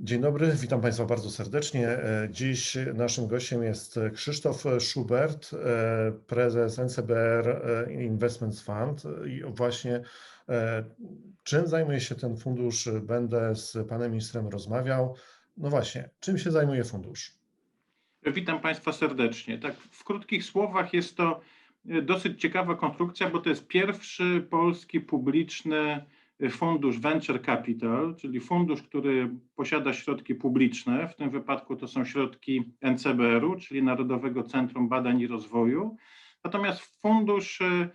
Dzień dobry, witam Państwa bardzo serdecznie. Dziś naszym gościem jest Krzysztof Schubert, prezes NCBR Investments Fund. I właśnie czym zajmuje się ten fundusz, będę z panem ministrem rozmawiał. No właśnie, czym się zajmuje fundusz? Witam Państwa serdecznie. Tak, w krótkich słowach jest to dosyć ciekawa konstrukcja, bo to jest pierwszy polski publiczny fundusz Venture Capital, czyli fundusz, który posiada środki publiczne. W tym wypadku to są środki NCBR-u, czyli Narodowego Centrum Badań i Rozwoju. Natomiast fundusz e,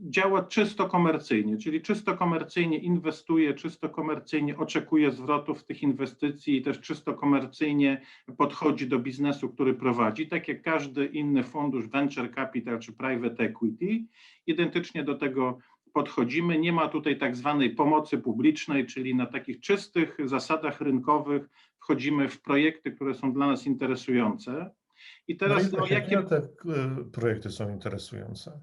działa czysto komercyjnie, czyli czysto komercyjnie inwestuje, czysto komercyjnie oczekuje zwrotów tych inwestycji i też czysto komercyjnie podchodzi do biznesu, który prowadzi, tak jak każdy inny fundusz venture capital czy private equity. Identycznie do tego podchodzimy. Nie ma tutaj tak zwanej pomocy publicznej, czyli na takich czystych zasadach rynkowych wchodzimy w projekty, które są dla nas interesujące. I teraz no i jakie te e, projekty są interesujące?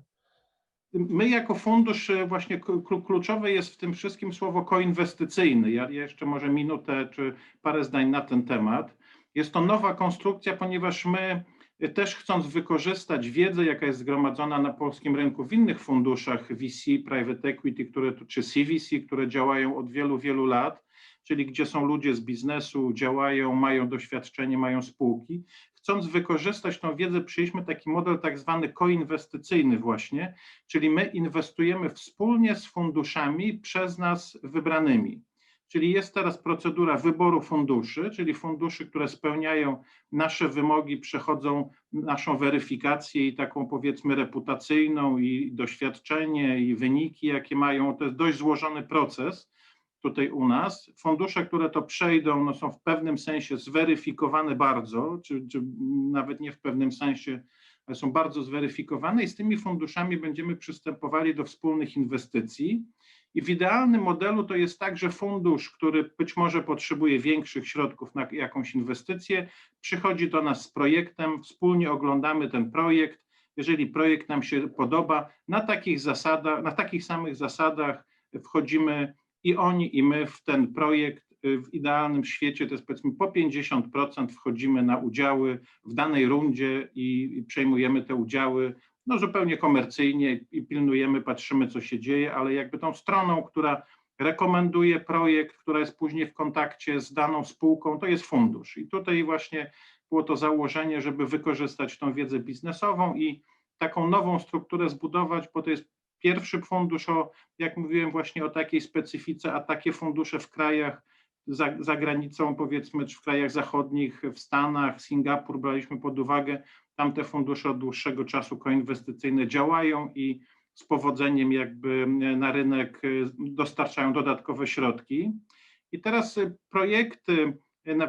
My jako fundusz e, właśnie kluczowe jest w tym wszystkim słowo koinwestycyjny. Ja jeszcze może minutę czy parę zdań na ten temat. Jest to nowa konstrukcja, ponieważ my też chcąc wykorzystać wiedzę, jaka jest zgromadzona na polskim rynku w innych funduszach VC, private equity, które, czy CVC, które działają od wielu, wielu lat, czyli gdzie są ludzie z biznesu, działają, mają doświadczenie, mają spółki. Chcąc wykorzystać tą wiedzę, przyjęliśmy taki model tak zwany koinwestycyjny właśnie, czyli my inwestujemy wspólnie z funduszami przez nas wybranymi. Czyli jest teraz procedura wyboru funduszy, czyli funduszy, które spełniają nasze wymogi, przechodzą naszą weryfikację i taką powiedzmy reputacyjną i doświadczenie i wyniki, jakie mają. To jest dość złożony proces tutaj u nas. Fundusze, które to przejdą, no są w pewnym sensie zweryfikowane bardzo, czy, czy nawet nie w pewnym sensie, są bardzo zweryfikowane i z tymi funduszami będziemy przystępowali do wspólnych inwestycji. I w idealnym modelu to jest tak, że fundusz, który być może potrzebuje większych środków na jakąś inwestycję, przychodzi do nas z projektem, wspólnie oglądamy ten projekt. Jeżeli projekt nam się podoba, na takich zasadach, na takich samych zasadach wchodzimy i oni, i my w ten projekt w idealnym świecie to jest powiedzmy po 50% wchodzimy na udziały w danej rundzie i, i przejmujemy te udziały no zupełnie komercyjnie i pilnujemy, patrzymy co się dzieje, ale jakby tą stroną, która rekomenduje projekt, która jest później w kontakcie z daną spółką, to jest fundusz. I tutaj właśnie było to założenie, żeby wykorzystać tą wiedzę biznesową i taką nową strukturę zbudować, bo to jest pierwszy fundusz o, jak mówiłem właśnie o takiej specyfice, a takie fundusze w krajach za, za granicą, powiedzmy, czy w krajach zachodnich, w Stanach, Singapur braliśmy pod uwagę, tam te fundusze od dłuższego czasu koinwestycyjne działają i z powodzeniem jakby na rynek dostarczają dodatkowe środki. I teraz projekty,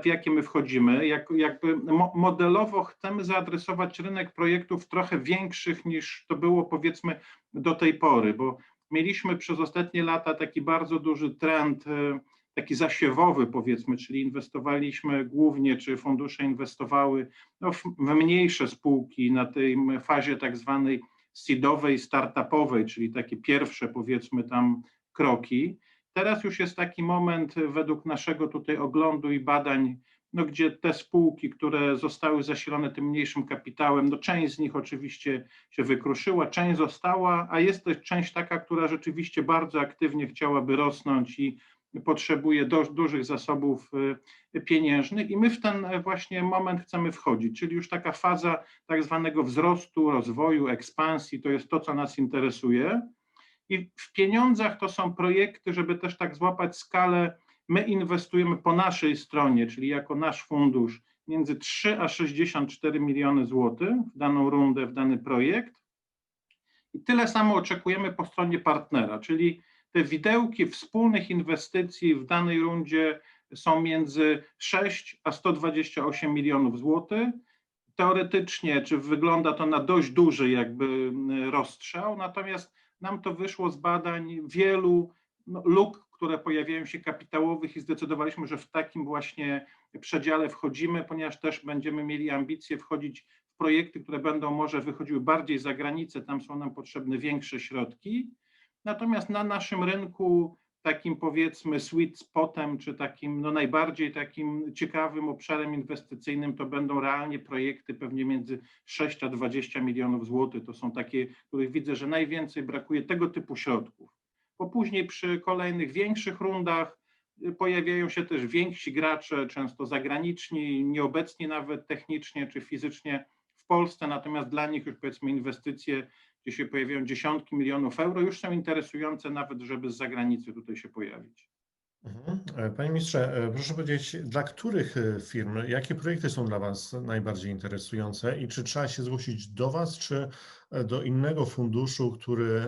w jakie my wchodzimy, jak, jakby modelowo chcemy zaadresować rynek projektów trochę większych niż to było powiedzmy do tej pory, bo mieliśmy przez ostatnie lata taki bardzo duży trend, e, taki zasiewowy powiedzmy, czyli inwestowaliśmy głównie, czy fundusze inwestowały no, w, mniejsze spółki na tej fazie tak zwanej seedowej, startupowej, czyli takie pierwsze powiedzmy tam kroki. Teraz już jest taki moment według naszego tutaj oglądu i badań, no, gdzie te spółki, które zostały zasilone tym mniejszym kapitałem, no część z nich oczywiście się wykruszyła, część została, a jest też część taka, która rzeczywiście bardzo aktywnie chciałaby rosnąć i potrzebuje do, dużych zasobów y, pieniężnych i my w ten właśnie moment chcemy wchodzić, czyli już taka faza tak zwanego wzrostu, rozwoju, ekspansji, to jest to, co nas interesuje. I w pieniądzach to są projekty, żeby też tak złapać skalę, my inwestujemy po naszej stronie, czyli jako nasz fundusz, między 3 a 64 miliony złotych w daną rundę, w dany projekt. I tyle samo oczekujemy po stronie partnera, czyli te widełki wspólnych inwestycji w danej rundzie są między 6 a 128 milionów złotych. Teoretycznie, czy wygląda to na dość duży jakby rozstrzał, natomiast nam to wyszło z badań wielu no, luk, które pojawiają się kapitałowych i zdecydowaliśmy, że w takim właśnie przedziale wchodzimy, ponieważ też będziemy mieli ambicje wchodzić w projekty, które będą może wychodziły bardziej za granicę, tam są nam potrzebne większe środki. Natomiast na naszym rynku takim powiedzmy sweet spotem, czy takim no najbardziej takim ciekawym obszarem inwestycyjnym to będą realnie projekty pewnie między 6 a 20 milionów złotych. To są takie, których widzę, że najwięcej brakuje tego typu środków. Bo później przy kolejnych większych rundach y, pojawiają się też więksi gracze, często zagraniczni, nieobecni nawet technicznie czy fizycznie w Polsce, natomiast dla nich już powiedzmy inwestycje gdzie się pojawiają dziesiątki milionów euro, już są interesujące nawet, żeby z zagranicy tutaj się pojawić. Mhm. E, Panie ministrze, e, proszę powiedzieć, dla których e, firm, jakie projekty są dla Was najbardziej interesujące i czy trzeba się zgłosić do Was, czy do innego funduszu, który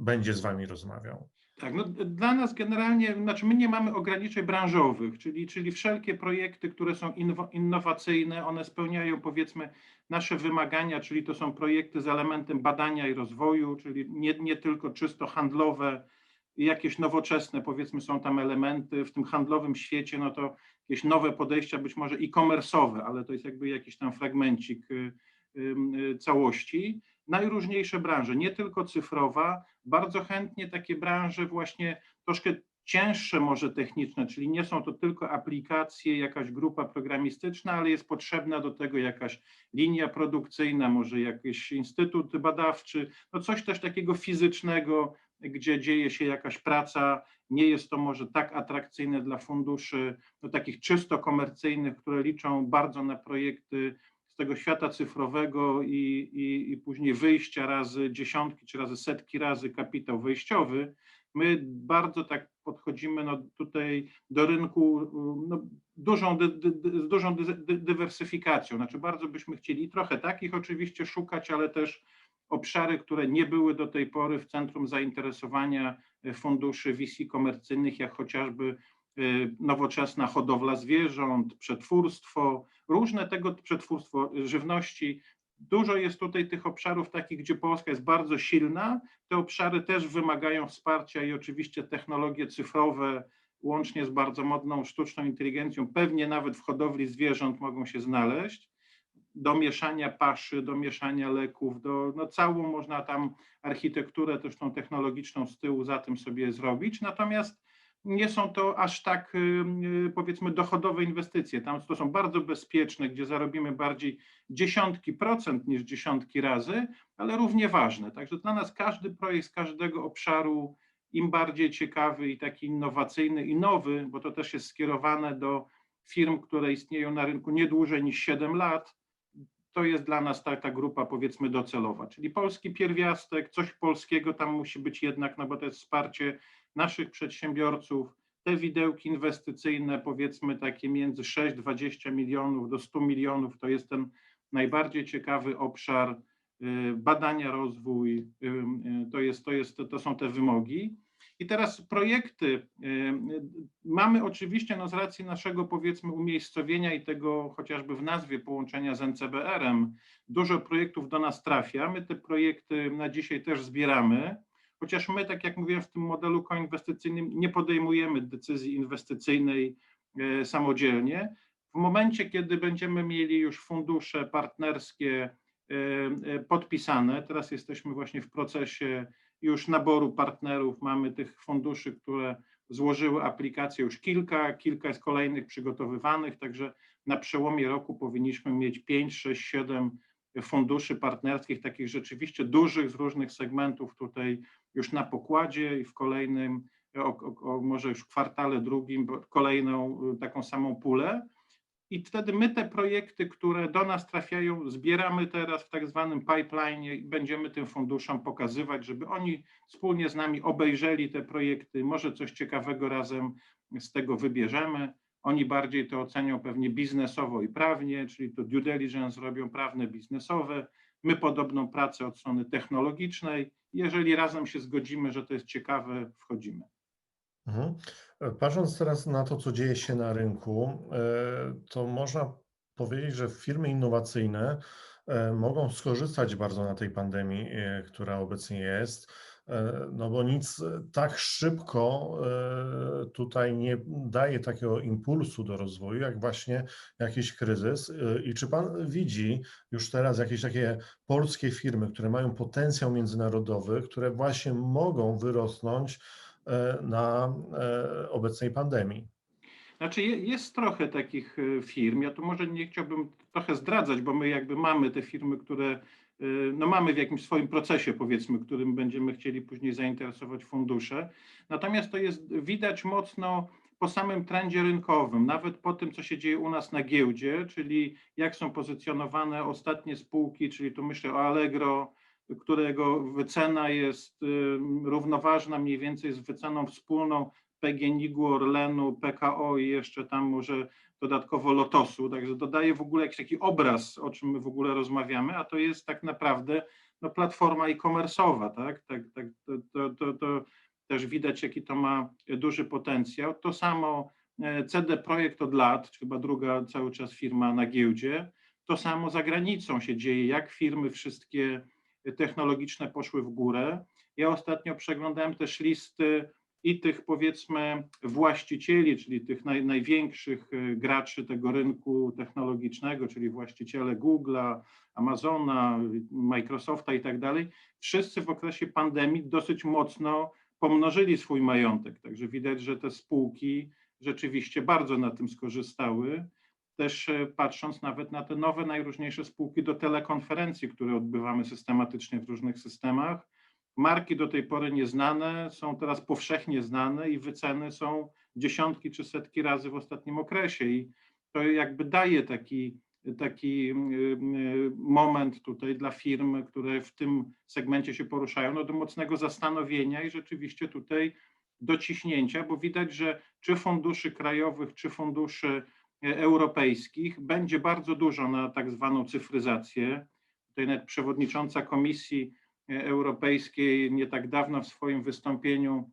będzie z Wami rozmawiał? Tak, no dla nas generalnie, znaczy my nie mamy ograniczeń branżowych, czyli, czyli wszelkie projekty, które są innowacyjne, one spełniają powiedzmy nasze wymagania, czyli to są projekty z elementem badania i rozwoju, czyli nie, nie tylko czysto handlowe, jakieś nowoczesne, powiedzmy, są tam elementy. W tym handlowym świecie, no to jakieś nowe podejścia, być może e-commerce'owe, ale to jest jakby jakiś tam fragmencik y, y, całości najróżniejsze branże, nie tylko cyfrowa, bardzo chętnie takie branże właśnie troszkę cięższe może techniczne, czyli nie są to tylko aplikacje, jakaś grupa programistyczna, ale jest potrzebna do tego jakaś linia produkcyjna, może jakiś instytut badawczy, no coś też takiego fizycznego, gdzie dzieje się jakaś praca, nie jest to może tak atrakcyjne dla funduszy, no takich czysto komercyjnych, które liczą bardzo na projekty tego świata cyfrowego i, i, i później wyjścia razy dziesiątki czy razy setki razy kapitał wejściowy, my bardzo tak podchodzimy no, tutaj do rynku no, dużą, dy, dy, z dużą dy, dywersyfikacją. Znaczy bardzo byśmy chcieli trochę takich oczywiście szukać, ale też obszary, które nie były do tej pory w centrum zainteresowania funduszy VC komercyjnych, jak chociażby nowoczesna hodowla zwierząt, przetwórstwo, różne tego przetwórstwo żywności. Dużo jest tutaj tych obszarów takich, gdzie Polska jest bardzo silna. Te obszary też wymagają wsparcia i oczywiście technologie cyfrowe, łącznie z bardzo modną sztuczną inteligencją, pewnie nawet w hodowli zwierząt mogą się znaleźć. Do mieszania paszy, do mieszania leków, do no całą można tam architekturę też tą technologiczną z tyłu za tym sobie zrobić. Natomiast nie są to aż tak y, powiedzmy dochodowe inwestycje. Tam to są bardzo bezpieczne, gdzie zarobimy bardziej dziesiątki procent niż dziesiątki razy, ale równie ważne. Także dla nas każdy projekt z każdego obszaru, im bardziej ciekawy i taki innowacyjny i nowy, bo to też jest skierowane do firm, które istnieją na rynku nie dłużej niż 7 lat, to jest dla nas ta, ta grupa powiedzmy docelowa. Czyli polski pierwiastek, coś polskiego tam musi być jednak, no bo to jest wsparcie naszych przedsiębiorców. Te widełki inwestycyjne, powiedzmy takie między 6-20 milionów do 100 milionów, to jest ten najbardziej ciekawy obszar y, badania, rozwój, y, y, to, jest, to, jest, to są te wymogi. I teraz projekty. Mamy oczywiście no z racji naszego powiedzmy umiejscowienia i tego chociażby w nazwie połączenia z NCBR-em, dużo projektów do nas trafia. My te projekty na dzisiaj też zbieramy. Chociaż my, tak jak mówiłem, w tym modelu koinwestycyjnym nie podejmujemy decyzji inwestycyjnej e, samodzielnie. W momencie, kiedy będziemy mieli już fundusze partnerskie e, e, podpisane, teraz jesteśmy właśnie w procesie już naboru partnerów, mamy tych funduszy, które złożyły aplikacje już kilka, kilka jest kolejnych przygotowywanych, także na przełomie roku powinniśmy mieć 5, 6, 7 funduszy partnerskich, takich rzeczywiście dużych z różnych segmentów tutaj już na pokładzie i w kolejnym, o, o, może już kwartale drugim, kolejną y, taką samą pulę. I wtedy my te projekty, które do nas trafiają, zbieramy teraz w tak zwanym pipeline i będziemy tym funduszom pokazywać, żeby oni wspólnie z nami obejrzeli te projekty, może coś ciekawego razem z tego wybierzemy. Oni bardziej to ocenią pewnie biznesowo i prawnie, czyli to due diligence robią prawne, biznesowe. My podobną pracę od strony technologicznej. Jeżeli razem się zgodzimy, że to jest ciekawe, wchodzimy. Mhm. Patrząc teraz na to, co dzieje się na rynku, e, to można powiedzieć, że firmy innowacyjne e, mogą skorzystać bardzo na tej pandemii, e, która obecnie jest no bo nic tak szybko e, tutaj nie daje takiego impulsu do rozwoju, jak właśnie jakiś kryzys. E, I czy Pan widzi już teraz jakieś takie polskie firmy, które mają potencjał międzynarodowy, które właśnie mogą wyrosnąć e, na e, obecnej pandemii. Znaczy je- jest trochę takich e, firm, ja tu może nie chciałbym trochę zdradzać, bo my jakby mamy te firmy, które e, no mamy w jakimś swoim procesie powiedzmy, którym będziemy chcieli później zainteresować fundusze. Natomiast to jest widać mocno po samym trendzie rynkowym, nawet po tym, co się dzieje u nas na giełdzie, czyli jak są pozycjonowane ostatnie spółki, czyli tu myślę o Allegro, którego wycena jest y, równoważna mniej więcej z wyceną wspólną PGNiG-u, Orlenu, PKO i jeszcze tam może dodatkowo Lotosu, także dodaje w ogóle jakiś taki obraz, o czym my w ogóle rozmawiamy, a to jest tak naprawdę no, platforma e-commerce'owa, tak? tak, tak to, to, to, też widać, jaki to ma duży potencjał. To samo e, CD Projekt od lat, chyba druga cały czas firma na giełdzie, to samo za granicą się dzieje, jak firmy wszystkie technologiczne poszły w górę. Ja ostatnio przeglądałem też listy i tych powiedzmy właścicieli, czyli tych naj, największych y, graczy tego rynku technologicznego, czyli właściciele Google'a, Amazona, Microsofta i tak dalej, wszyscy w okresie pandemii dosyć mocno pomnożyli swój majątek. Także widać, że te spółki rzeczywiście bardzo na tym skorzystały. Też e, patrząc nawet na te nowe, najróżniejsze spółki do telekonferencji, które odbywamy systematycznie w różnych systemach, Marki do tej pory nieznane są teraz powszechnie znane i wyceny są dziesiątki czy setki razy w ostatnim okresie. I to jakby daje taki, taki moment tutaj dla firm, które w tym segmencie się poruszają, no do mocnego zastanowienia i rzeczywiście tutaj dociśnięcia, bo widać, że czy funduszy krajowych, czy funduszy e, europejskich będzie bardzo dużo na tak zwaną cyfryzację. Tutaj nawet przewodnicząca komisji Europejskiej nie tak dawno w swoim wystąpieniu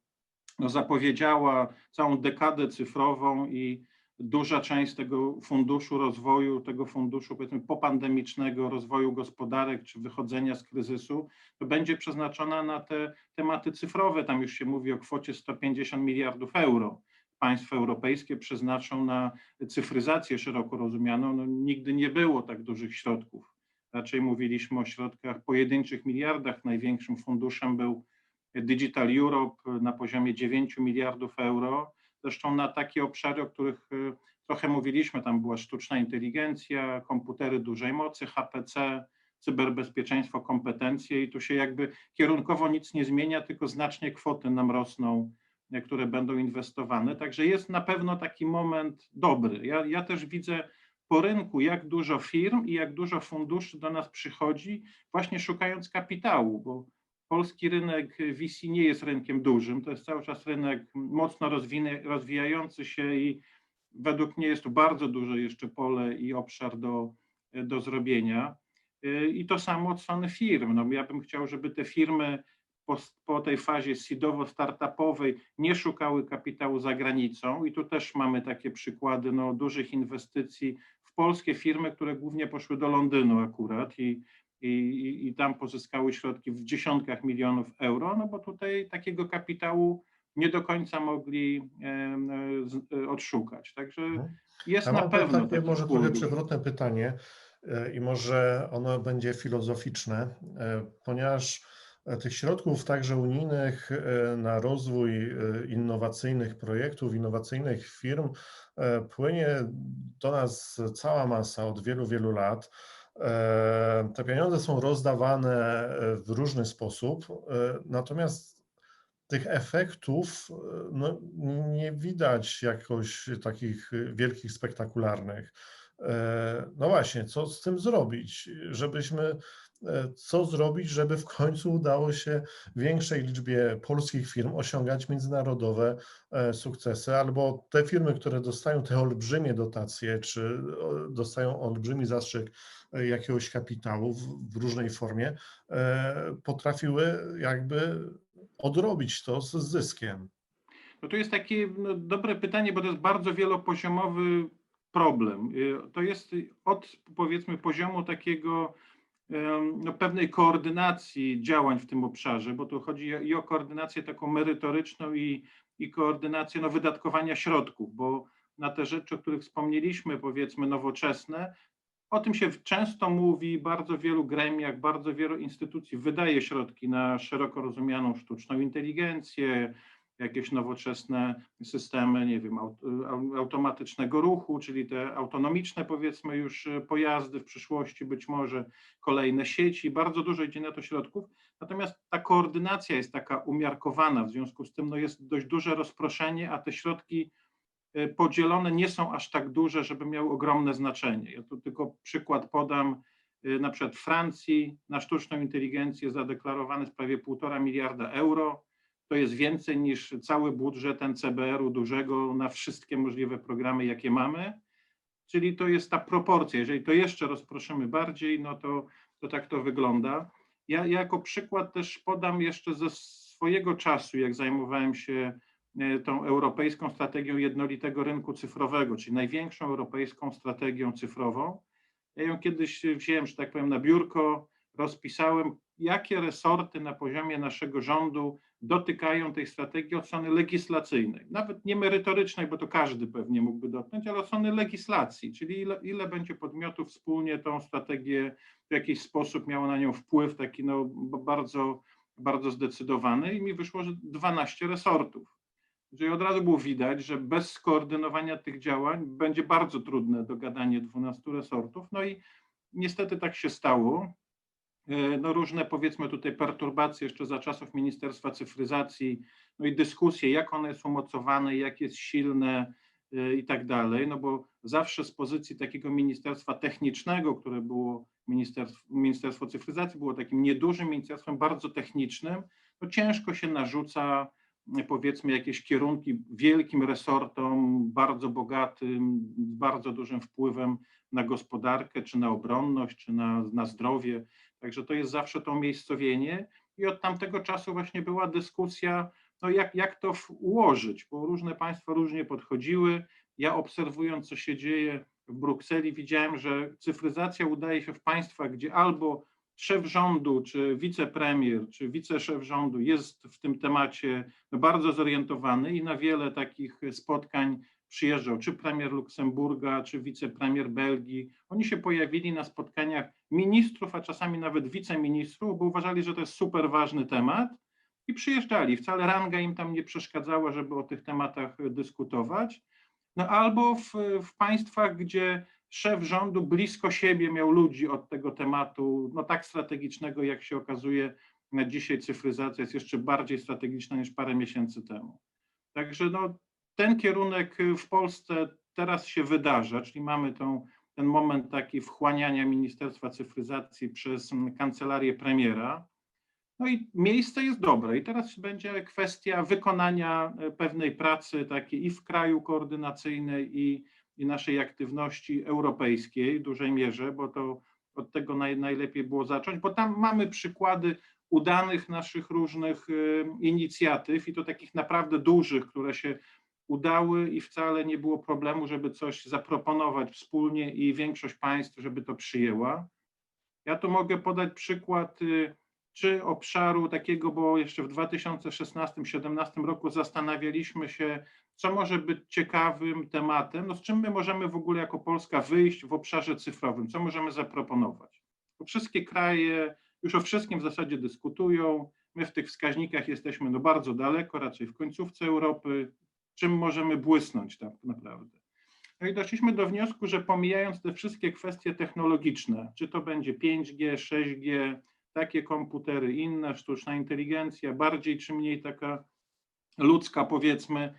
no, zapowiedziała całą dekadę cyfrową i duża część tego funduszu rozwoju, tego funduszu powiedzmy popandemicznego rozwoju gospodarek czy wychodzenia z kryzysu, to będzie przeznaczona na te tematy cyfrowe. Tam już się mówi o kwocie 150 miliardów euro. Państwa europejskie przeznaczą na cyfryzację szeroko rozumianą. No, nigdy nie było tak dużych środków raczej mówiliśmy o środkach pojedynczych miliardach. Największym funduszem był Digital Europe na poziomie 9 miliardów euro. Zresztą na takie obszary, o których y, trochę mówiliśmy, tam była sztuczna inteligencja, komputery dużej mocy, HPC, cyberbezpieczeństwo, kompetencje i tu się jakby kierunkowo nic nie zmienia, tylko znacznie kwoty nam rosną, y, które będą inwestowane. Także jest na pewno taki moment dobry. Ja, ja też widzę po rynku, jak dużo firm i jak dużo funduszy do nas przychodzi, właśnie szukając kapitału, bo polski rynek VC nie jest rynkiem dużym, to jest cały czas rynek mocno rozwijający się i według mnie jest tu bardzo duże jeszcze pole i obszar do, do zrobienia. I to samo od strony firm. No, ja bym chciał, żeby te firmy po, po tej fazie seedowo-startupowej nie szukały kapitału za granicą i tu też mamy takie przykłady no, dużych inwestycji polskie firmy, które głównie poszły do Londynu akurat i, i, i tam pozyskały środki w dziesiątkach milionów euro, no bo tutaj takiego kapitału nie do końca mogli e, odszukać. Także mhm. jest na pewno. Takie może trochę przewrotne pytanie e, i może ono będzie filozoficzne, e, ponieważ tych środków także unijnych na rozwój innowacyjnych projektów, innowacyjnych firm E, płynie do nas cała masa od wielu, wielu lat. E, te pieniądze są rozdawane w różny sposób, e, natomiast tych efektów no, nie widać jakoś takich wielkich, spektakularnych. No właśnie, co z tym zrobić, żebyśmy E, co zrobić, żeby w końcu udało się większej liczbie polskich firm osiągać międzynarodowe e, sukcesy, albo te firmy, które dostają te olbrzymie dotacje, czy dostają olbrzymi zastrzyk e, jakiegoś kapitału w, w różnej formie, potrafiły jakby odrobić to z zyskiem. No to jest takie no, dobre pytanie, bo to jest bardzo wielopoziomowy problem. To jest od powiedzmy poziomu takiego no, pewnej koordynacji działań w tym obszarze, bo tu chodzi i o koordynację taką merytoryczną i, i koordynację no, wydatkowania środków, bo na te rzeczy, o których wspomnieliśmy, powiedzmy nowoczesne, o tym się często mówi, bardzo wielu gremiach, bardzo wielu instytucji. Wydaje środki na szeroko rozumianą sztuczną inteligencję, jakieś nowoczesne systemy, nie wiem, aut- automatycznego ruchu, czyli te autonomiczne powiedzmy już e, pojazdy w przyszłości, być może kolejne sieci, bardzo dużo idzie na to środków, natomiast ta koordynacja jest taka umiarkowana, w związku z tym no jest dość duże rozproszenie, a te środki e, podzielone nie są aż tak duże, żeby miały ogromne znaczenie. Ja tu tylko przykład podam, e, na przykład Francji na sztuczną inteligencję zadeklarowane jest prawie półtora miliarda euro, to jest więcej niż cały budżet NCBR-u dużego na wszystkie możliwe programy, jakie mamy. Czyli to jest ta proporcja. Jeżeli to jeszcze rozproszymy bardziej, no to, to tak to wygląda. Ja, ja jako przykład też podam jeszcze ze swojego czasu, jak zajmowałem się e, tą europejską strategią jednolitego rynku cyfrowego, czyli największą europejską strategią cyfrową. Ja ją kiedyś wziąłem, że tak powiem, na biurko, rozpisałem, jakie resorty na poziomie naszego rządu dotykają tej strategii od strony legislacyjnej, nawet nie merytorycznej, bo to każdy pewnie mógłby dotknąć, ale od strony legislacji, czyli ile, ile będzie podmiotów wspólnie tą strategię w jakiś sposób miało na nią wpływ taki no bardzo, bardzo zdecydowany i mi wyszło, że 12 resortów. Czyli od razu było widać, że bez skoordynowania tych działań będzie bardzo trudne dogadanie 12 resortów. No i niestety tak się stało. E, no różne powiedzmy tutaj perturbacje jeszcze za czasów Ministerstwa Cyfryzacji, no i dyskusje, jak one są umocowane, jak jest silne e, i tak dalej, no bo zawsze z pozycji takiego ministerstwa technicznego, które było Ministerstwo, Ministerstwo Cyfryzacji, było takim niedużym ministerstwem, bardzo technicznym, no ciężko się narzuca powiedzmy jakieś kierunki wielkim resortom, bardzo bogatym, bardzo dużym wpływem na gospodarkę, czy na obronność, czy na, na zdrowie. Także to jest zawsze to umiejscowienie i od tamtego czasu właśnie była dyskusja, no jak, jak to ułożyć, bo różne państwa różnie podchodziły. Ja obserwując, co się dzieje w Brukseli, widziałem, że cyfryzacja udaje się w państwach, gdzie albo szef rządu, czy wicepremier, czy wiceszef rządu jest w tym temacie bardzo zorientowany i na wiele takich spotkań przyjeżdżał, czy premier Luksemburga, czy wicepremier Belgii. Oni się pojawili na spotkaniach ministrów, a czasami nawet wiceministrów, bo uważali, że to jest super ważny temat i przyjeżdżali. Wcale ranga im tam nie przeszkadzała, żeby o tych tematach dyskutować. No albo w, w państwach, gdzie szef rządu blisko siebie miał ludzi od tego tematu, no tak strategicznego, jak się okazuje, na dzisiaj cyfryzacja jest jeszcze bardziej strategiczna niż parę miesięcy temu. Także no, ten kierunek w Polsce teraz się wydarza, czyli mamy tą, ten moment taki wchłaniania Ministerstwa Cyfryzacji przez kancelarię premiera. No i miejsce jest dobre i teraz będzie kwestia wykonania pewnej pracy takiej i w kraju koordynacyjnej i, i naszej aktywności europejskiej w dużej mierze, bo to od tego naj, najlepiej było zacząć, bo tam mamy przykłady udanych naszych różnych y, inicjatyw i to takich naprawdę dużych, które się udały i wcale nie było problemu, żeby coś zaproponować wspólnie i większość państw, żeby to przyjęła. Ja tu mogę podać przykład y, czy obszaru takiego, bo jeszcze w 2016-2017 roku zastanawialiśmy się, co może być ciekawym tematem, no z czym my możemy w ogóle jako Polska wyjść w obszarze cyfrowym, co możemy zaproponować. Bo wszystkie kraje już o wszystkim w zasadzie dyskutują, my w tych wskaźnikach jesteśmy no bardzo daleko, raczej w końcówce Europy, czym możemy błysnąć tak naprawdę. No i doszliśmy do wniosku, że pomijając te wszystkie kwestie technologiczne, czy to będzie 5G, 6G, takie komputery, inne, sztuczna inteligencja, bardziej czy mniej taka ludzka powiedzmy,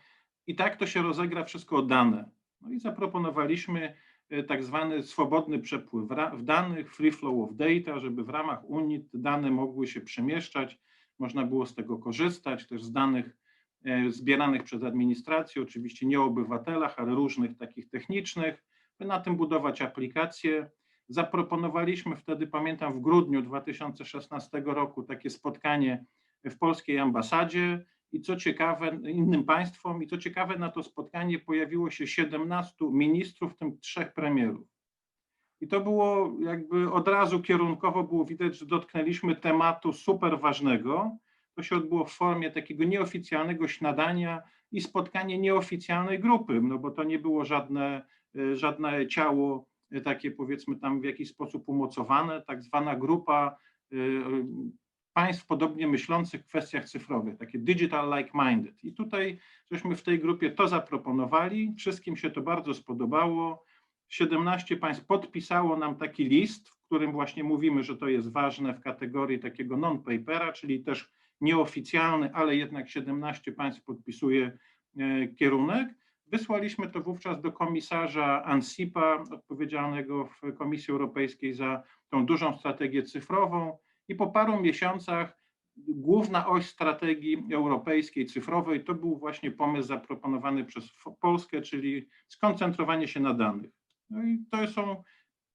i tak to się rozegra wszystko o dane. No i zaproponowaliśmy e, tak zwany swobodny przepływ w danych, free flow of data, żeby w ramach Unii te dane mogły się przemieszczać, można było z tego korzystać, też z danych E, zbieranych przez administrację, oczywiście nie o obywatelach, ale różnych takich technicznych, by na tym budować aplikacje. Zaproponowaliśmy wtedy, pamiętam, w grudniu 2016 roku takie spotkanie w polskiej ambasadzie i co ciekawe, innym państwom, i co ciekawe, na to spotkanie pojawiło się 17 ministrów, w tym trzech premierów. I to było jakby od razu kierunkowo było widać, że dotknęliśmy tematu super ważnego, to się odbyło w formie takiego nieoficjalnego śniadania i spotkanie nieoficjalnej grupy, no bo to nie było żadne, e, żadne ciało e, takie powiedzmy tam w jakiś sposób umocowane, tak zwana grupa e, państw podobnie myślących w kwestiach cyfrowych, takie digital like-minded. I tutaj żeśmy w tej grupie to zaproponowali, wszystkim się to bardzo spodobało. 17 państw podpisało nam taki list, w którym właśnie mówimy, że to jest ważne w kategorii takiego non-papera, czyli też nieoficjalny, ale jednak 17 państw podpisuje e, kierunek. Wysłaliśmy to wówczas do komisarza Ansipa, odpowiedzialnego w Komisji Europejskiej za tą dużą strategię cyfrową i po paru miesiącach główna oś strategii europejskiej cyfrowej to był właśnie pomysł zaproponowany przez Polskę, czyli skoncentrowanie się na danych. No i to są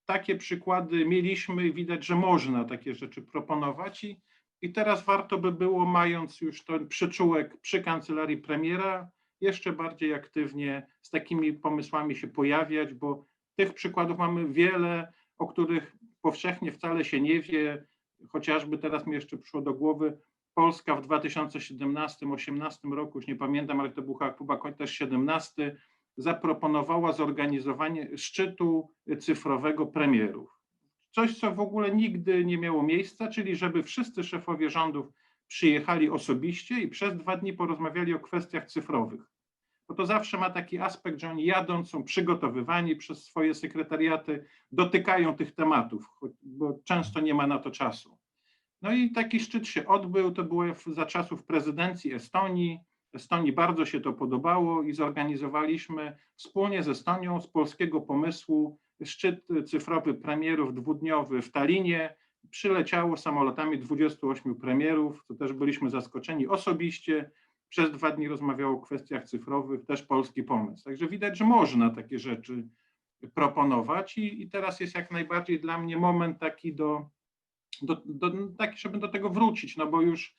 takie przykłady mieliśmy, widać, że można takie rzeczy proponować i, i teraz warto by było, mając już ten przyczółek przy kancelarii premiera, jeszcze bardziej aktywnie z takimi pomysłami się pojawiać, bo tych przykładów mamy wiele, o których powszechnie wcale się nie wie. Chociażby teraz mi jeszcze przyszło do głowy Polska w 2017-18 roku, już nie pamiętam, ale to był chyba też 17, zaproponowała zorganizowanie szczytu cyfrowego premierów. Coś, co w ogóle nigdy nie miało miejsca, czyli żeby wszyscy szefowie rządów przyjechali osobiście i przez dwa dni porozmawiali o kwestiach cyfrowych. Bo to zawsze ma taki aspekt, że oni jadą, są przygotowywani przez swoje sekretariaty, dotykają tych tematów, bo często nie ma na to czasu. No i taki szczyt się odbył, to było za czasów prezydencji Estonii. Estonii bardzo się to podobało i zorganizowaliśmy wspólnie z Estonią z polskiego pomysłu szczyt cyfrowy premierów dwudniowy w Talinie. Przyleciało samolotami 28 premierów, to też byliśmy zaskoczeni osobiście. Przez dwa dni rozmawiało o kwestiach cyfrowych, też polski pomysł. Także widać, że można takie rzeczy proponować i, i teraz jest jak najbardziej dla mnie moment taki do, do, do, taki, żeby do tego wrócić, no bo już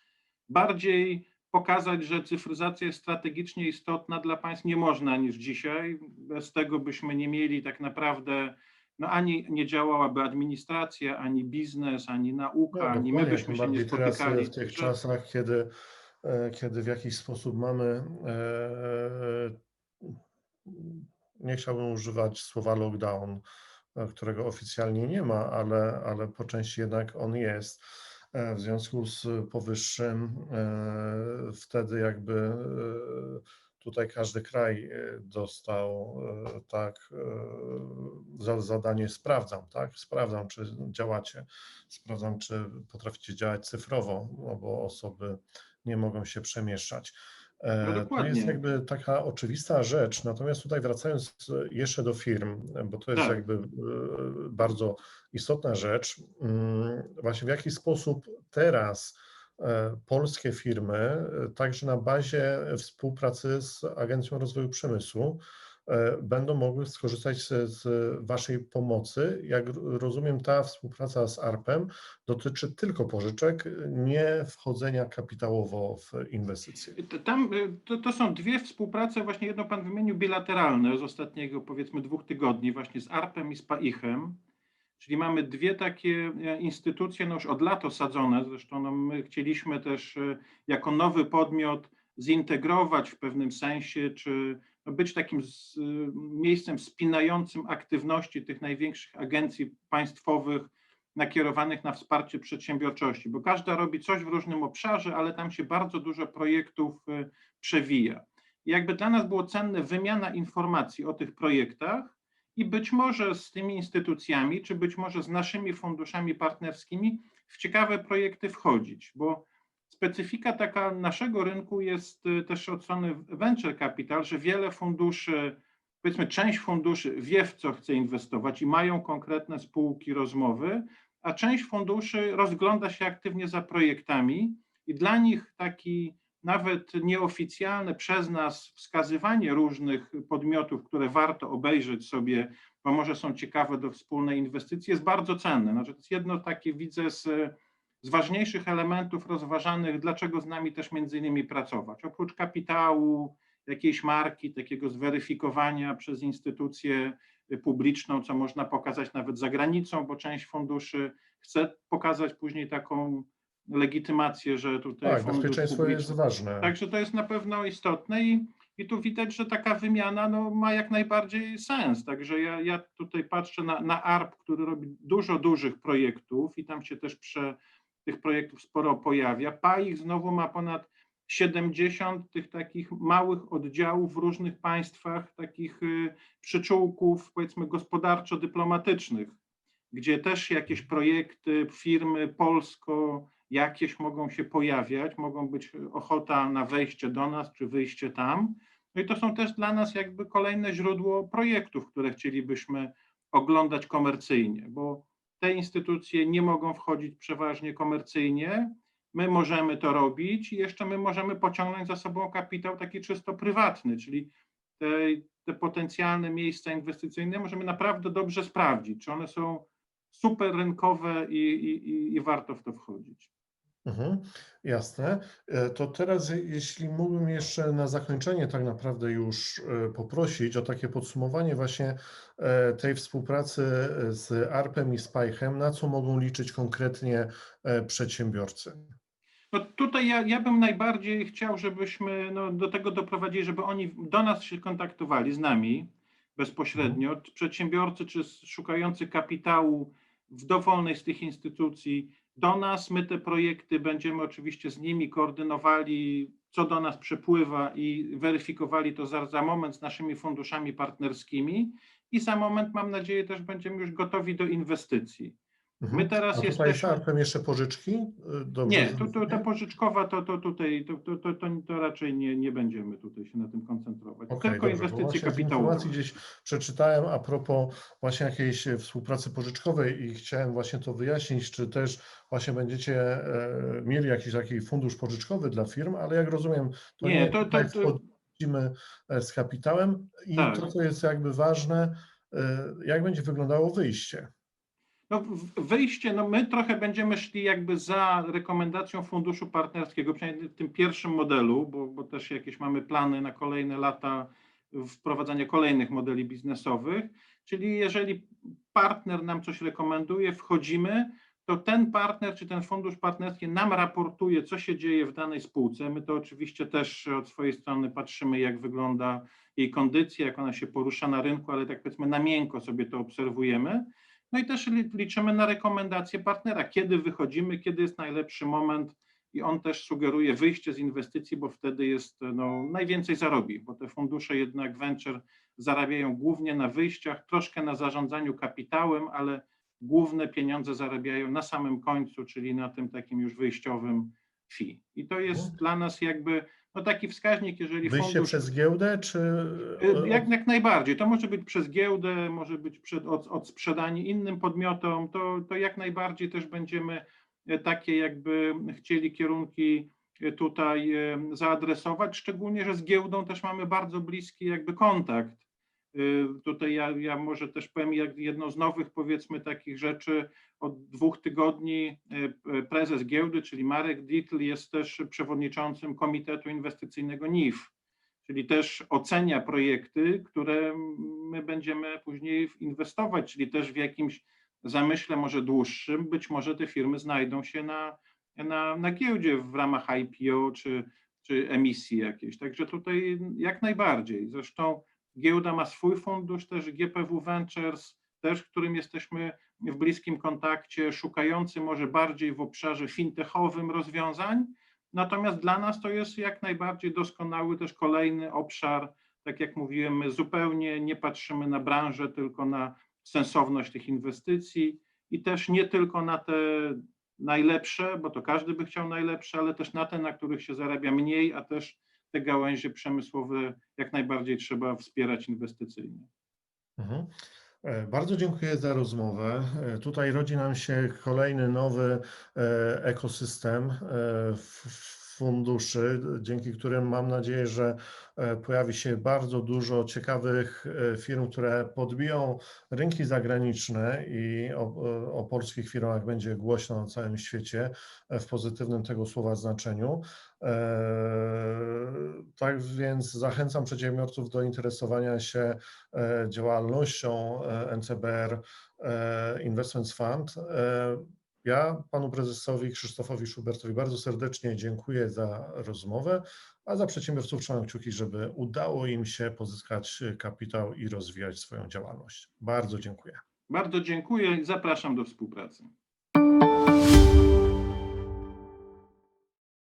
bardziej pokazać, że cyfryzacja jest strategicznie istotna dla państw nie można niż dzisiaj. Bez tego byśmy nie mieli tak naprawdę, no ani nie działałaby administracja, ani biznes, ani nauka, No, ani my byśmy się nie bardziej teraz, spotykali. w tych czasach, kiedy, kiedy w jakiś sposób mamy, e, nie chciałbym używać słowa lockdown, e, którego oficjalnie nie ma, ale, ale po części jednak on jest. E, W związku z powyższym, e, wtedy jakby e, tutaj każdy kraj e, dostał e, tak e, za zadanie sprawdzam, tak? Sprawdzam, czy działacie, sprawdzam, czy potraficie działać cyfrowo, no bo osoby nie mogą się przemieszczać. E, No To jest jakby taka oczywista rzecz, natomiast tutaj wracając jeszcze do firm, bo to jest Tak. jakby e, bardzo istotna rzecz, mm, właśnie w jaki sposób teraz e, polskie firmy, e, także na bazie współpracy z Agencją Rozwoju Przemysłu, e, będą mogły skorzystać z, Waszej pomocy. Jak rozumiem, ta współpraca z ARP-em dotyczy tylko pożyczek, nie wchodzenia kapitałowo w inwestycje. To Tam y, to, to są dwie współprace, właśnie jedno pan wymienił bilateralne z ostatniego powiedzmy dwóch tygodni, właśnie z ARP-em i z PAIChem. Czyli mamy dwie takie e, instytucje, no już od lat osadzone, zresztą no my chcieliśmy też e, jako nowy podmiot zintegrować w pewnym sensie, czy być takim z, miejscem spinającym aktywności tych największych agencji państwowych nakierowanych na wsparcie przedsiębiorczości, bo każda robi coś w różnym obszarze, ale tam się bardzo dużo projektów y, przewija. Jakby dla nas było cenne wymiana informacji o tych projektach i być może z tymi instytucjami, czy być może z naszymi funduszami partnerskimi w ciekawe projekty wchodzić, bo specyfika taka naszego rynku jest y, też od strony venture capital, że wiele funduszy, powiedzmy część funduszy wie w co chce inwestować i mają konkretne spółki, rozmowy, a część funduszy rozgląda się aktywnie za projektami i dla nich taki nawet nieoficjalne przez nas wskazywanie różnych podmiotów, które warto obejrzeć sobie, bo może są ciekawe do wspólnej inwestycji, jest bardzo cenne. Znaczy, to jest jedno takie, widzę, z, z ważniejszych elementów rozważanych, dlaczego z nami też między innymi pracować. Oprócz kapitału, jakiejś marki, takiego zweryfikowania przez instytucję publiczną, co można pokazać nawet za granicą, bo część funduszy chce pokazać później taką legitymację, że tutaj Tak, bezpieczeństwo jest ważne. Także to jest na pewno istotne i, i tu widać, że taka wymiana no, ma jak najbardziej sens. Także ja, ja tutaj patrzę na, na ARP, który robi dużo dużych projektów i tam się też prze, tych projektów sporo pojawia. PAIH znowu ma ponad 70 tych takich małych oddziałów w różnych państwach, takich y, przyczółków, powiedzmy, gospodarczo-dyplomatycznych, gdzie też jakieś projekty, firmy polsko, jakieś mogą się pojawiać, mogą być ochota na wejście do nas czy wyjście tam. No i to są też dla nas jakby kolejne źródło projektów, które chcielibyśmy oglądać komercyjnie, bo te instytucje nie mogą wchodzić przeważnie komercyjnie. My możemy to robić i jeszcze my możemy pociągnąć za sobą kapitał taki czysto prywatny, czyli te, te potencjalne miejsca inwestycyjne możemy naprawdę dobrze sprawdzić, czy one są super rynkowe i, i, i- warto w to wchodzić. Mhm, jasne. E, To teraz, jeśli mógłbym jeszcze na zakończenie tak naprawdę już e, poprosić o takie podsumowanie właśnie e, tej współpracy z ARP-em i z PAIH-em, na co mogą liczyć konkretnie przedsiębiorcy. No tutaj ja, ja bym najbardziej chciał, żebyśmy no, do tego doprowadzili, żeby oni do nas się kontaktowali z nami bezpośrednio, przedsiębiorcy czy szukający kapitału w dowolnej z tych instytucji do nas. My te projekty będziemy oczywiście z nimi koordynowali, co do nas przepływa i weryfikowali to za, za moment z naszymi funduszami partnerskimi i za moment mam nadzieję też będziemy już gotowi do inwestycji. Mhm. My teraz A tutaj jesteśmy- jeszcze pożyczki? E, Dobrze Nie, to, to, to pożyczkowa to, to tutaj, to, to, to, to, raczej nie, nie będziemy tutaj się na tym koncentrować. Okej, Tylko dobrze, inwestycje kapitałowe. informacji gdzieś przeczytałem a propos właśnie jakiejś e, współpracy pożyczkowej i chciałem właśnie to wyjaśnić, czy też właśnie będziecie e, mieli jakiś taki fundusz pożyczkowy dla firm, ale jak rozumiem, to Nie, nie, to- to- to- wchodzimy e, z kapitałem i Tak. to, co jest jakby ważne, e, jak będzie wyglądało wyjście. No, wyjście, no my trochę będziemy szli jakby za rekomendacją funduszu partnerskiego, przynajmniej w tym pierwszym modelu, bo, bo też jakieś mamy plany na kolejne lata wprowadzania kolejnych modeli biznesowych. Czyli jeżeli partner nam coś rekomenduje, wchodzimy, to ten partner czy ten fundusz partnerski nam raportuje, co się dzieje w danej spółce. My to oczywiście też od swojej strony patrzymy, jak wygląda jej kondycja, jak ona się porusza na rynku, ale tak powiedzmy na miękko sobie to obserwujemy. No i też li- liczymy na rekomendacje partnera, kiedy wychodzimy, kiedy jest najlepszy moment i on też sugeruje wyjście z inwestycji, bo wtedy jest no, najwięcej zarobi, bo te fundusze jednak venture zarabiają głównie na wyjściach, troszkę na zarządzaniu kapitałem, ale główne pieniądze zarabiają na samym końcu, czyli na tym takim już wyjściowym fee. I to jest Mhm. dla nas jakby no, taki wskaźnik, jeżeli Wyjście fundusz... przez giełdę, czy... Y, Jak, jak najbardziej. To może być przez giełdę, może być przed, od, sprzedania innym podmiotom. To, to jak najbardziej też będziemy e, takie jakby chcieli kierunki e, tutaj zaadresować, szczególnie, że z giełdą też mamy bardzo bliski jakby kontakt. Y, Tutaj ja, ja może też powiem jak jedną z nowych powiedzmy takich rzeczy. Od dwóch tygodni e, e, prezes giełdy, czyli Marek Dietl jest też przewodniczącym Komitetu Inwestycyjnego NIF czyli też ocenia projekty, które my będziemy później inwestować, czyli też w jakimś zamyśle może dłuższym, być może te firmy znajdą się na, na, na giełdzie w ramach IPO czy, czy emisji jakiejś. Także tutaj jak najbardziej. Zresztą giełda ma swój fundusz, też GPW Ventures, też którym jesteśmy w bliskim kontakcie, szukający może bardziej w obszarze fintechowym rozwiązań, Natomiast dla nas to jest jak najbardziej doskonały też kolejny obszar. Tak jak mówiłem, my zupełnie nie patrzymy na branżę, tylko na sensowność tych inwestycji i też nie tylko na te najlepsze, bo to każdy by chciał najlepsze, ale też na te, na których się zarabia mniej, a też te gałęzie przemysłowe jak najbardziej trzeba wspierać inwestycyjnie. Mhm. E, Bardzo dziękuję za rozmowę. E, Tutaj rodzi nam się kolejny nowy e, ekosystem f- funduszy, dzięki którym mam nadzieję, że e, pojawi się bardzo dużo ciekawych e, firm, które podbiją rynki zagraniczne i o, o polskich firmach będzie głośno na całym świecie e, w pozytywnym tego słowa znaczeniu. E, Tak więc zachęcam przedsiębiorców do interesowania się e, działalnością e, NCBR e, Investments Fund. Ja panu prezesowi Krzysztofowi Schubertowi bardzo serdecznie dziękuję za rozmowę, a za przedsiębiorców trzymam kciuki, żeby udało im się pozyskać kapitał i rozwijać swoją działalność. Bardzo dziękuję. Bardzo dziękuję i zapraszam do współpracy.